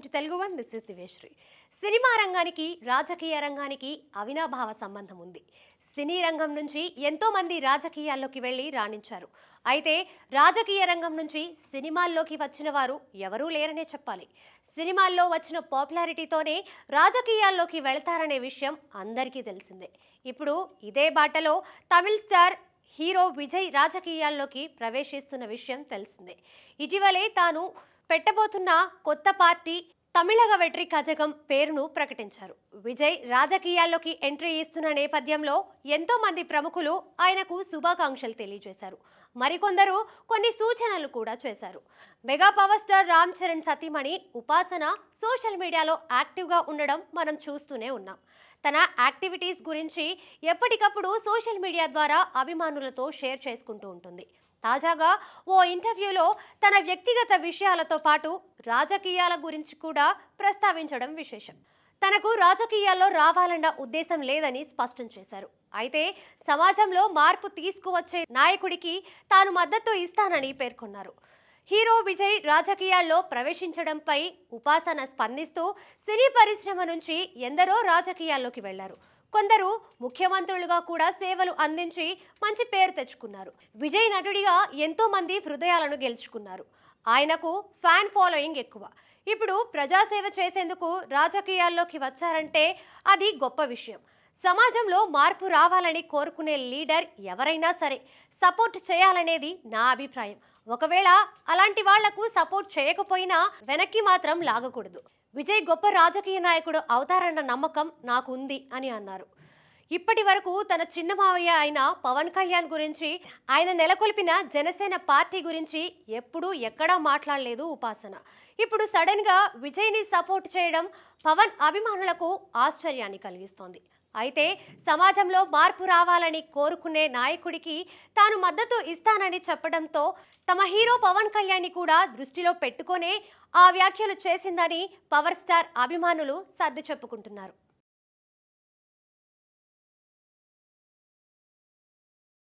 Telugu one this is దివేశ్రీ cinema రంగానికి రాజకీయ రంగానికి అవినాభావ సంబంధం ఉంది. సినీ రంగం నుంచి ఎంతోమంది రాజకీయాల్లోకి వెళ్ళి రాణించారు. అయితే రాజకీయ రంగం నుంచి సినిమాల్లోకి వచ్చిన వారు ఎవరూ లేరనే చెప్పాలి. సినిమాల్లో వచ్చిన పాపులారిటీతోనే రాజకీయాల్లోకి వెళ్తారనే విషయం అందరికీ తెలిసిందే. ఇప్పుడు ఇదే బాటలో తమిళ్ స్టార్ హీరో విజయ్ రాజకీయాల్లోకి ప్రవేశిస్తున్న విషయం తెలిసిందే. ఇటీవలే తాను పెట్టబోతున్న కొత్త పార్టీ తమిళగ వెట్రి కజగం పేరును ప్రకటించారు. విజయ్ రాజకీయాల్లోకి ఎంట్రీ ఇస్తున్న నేపథ్యంలో ఎంతో మంది ప్రముఖులు ఆయనకు శుభాకాంక్షలు తెలియజేశారు. మరికొందరు కొన్ని సూచనలు కూడా చేశారు. Mega power star Ram Charan సతీమణి ఉపాసన సోషల్ మీడియాలో యాక్టివ్గా ఉండడం మనం చూస్తూనే ఉన్నాం. తన యాక్టివిటీస్ గురించి ఎప్పటికప్పుడు సోషల్ మీడియా ద్వారా అభిమానులతో షేర్ చేసుకుంటూ ఉంటుంది. తాజాగా ఓ ఇంటర్వ్యూలో తన వ్యక్తిగత విషయాలతో పాటు రాజకీయాల గురించి కూడా ప్రస్తావించడం విశేషం. తనకు రాజకీయాల్లో రావాలన్న ఉద్దేశం లేదని స్పష్టం చేశారు. అయితే సమాజంలో మార్పు తీసుకువచ్చే నాయకుడికి తాను మద్దతు ఇస్తానని పేర్కొన్నారు. హీరో విజయ్ రాజకీయాల్లో ప్రవేశించడంపై ఉపాసన స్పందిస్తూ సినీ పరిశ్రమ నుంచి ఎందరో రాజకీయాల్లోకి వెళ్ళారు. కొందరు ముఖ్యమంత్రులుగా కూడా సేవలు అందించి మంచి పేరు తెచ్చుకున్నారు. విజయ్ నటుడిగా ఎంతో మంది హృదయాలను గెలుచుకున్నారు. ఆయనకు ఫ్యాన్ ఫాలోయింగ్ ఎక్కువ. ఇప్పుడు ప్రజాసేవ చేసేందుకు రాజకీయాల్లోకి వచ్చారంటే అది గొప్ప విషయం. సమాజంలో మార్పు రావాలని కోరుకునే లీడర్ ఎవరైనా సరే సపోర్ట్ చేయాలనేది నా అభిప్రాయం. ఒకవేళ అలాంటి వాళ్ళకు సపోర్ట్ చేయకపోయినా వెనక్కి మాత్రం లాగకూడదు. విజయ్ గొప్ప రాజకీయ నాయకుడు అవుతారన్న నమ్మకం నాకు ఉంది అని అన్నారు. ఇప్పటి వరకు తన చిన్న మావయ్య అయిన పవన్ కళ్యాణ్ గురించి ఆయన నెలకొల్పిన జనసేన పార్టీ గురించి ఎప్పుడూ ఎక్కడా మాట్లాడలేదు ఉపాసన. ఇప్పుడు సడన్గా విజయ్ని సపోర్ట్ చేయడం పవన్ అభిమానులకు ఆశ్చర్యాన్ని కలిగిస్తోంది. అయితే సమాజంలో మార్పు రావాలని కోరుకునే నాయకుడికి తాను మద్దతు ఇస్తానని చెప్పడంతో తమ హీరో పవన్ కళ్యాణ్ని కూడా దృష్టిలో పెట్టుకొనే ఆ వ్యాఖ్యలు చేసిందని పవర్ స్టార్ అభిమానులు సర్ది చెప్పుకుంటున్నారు.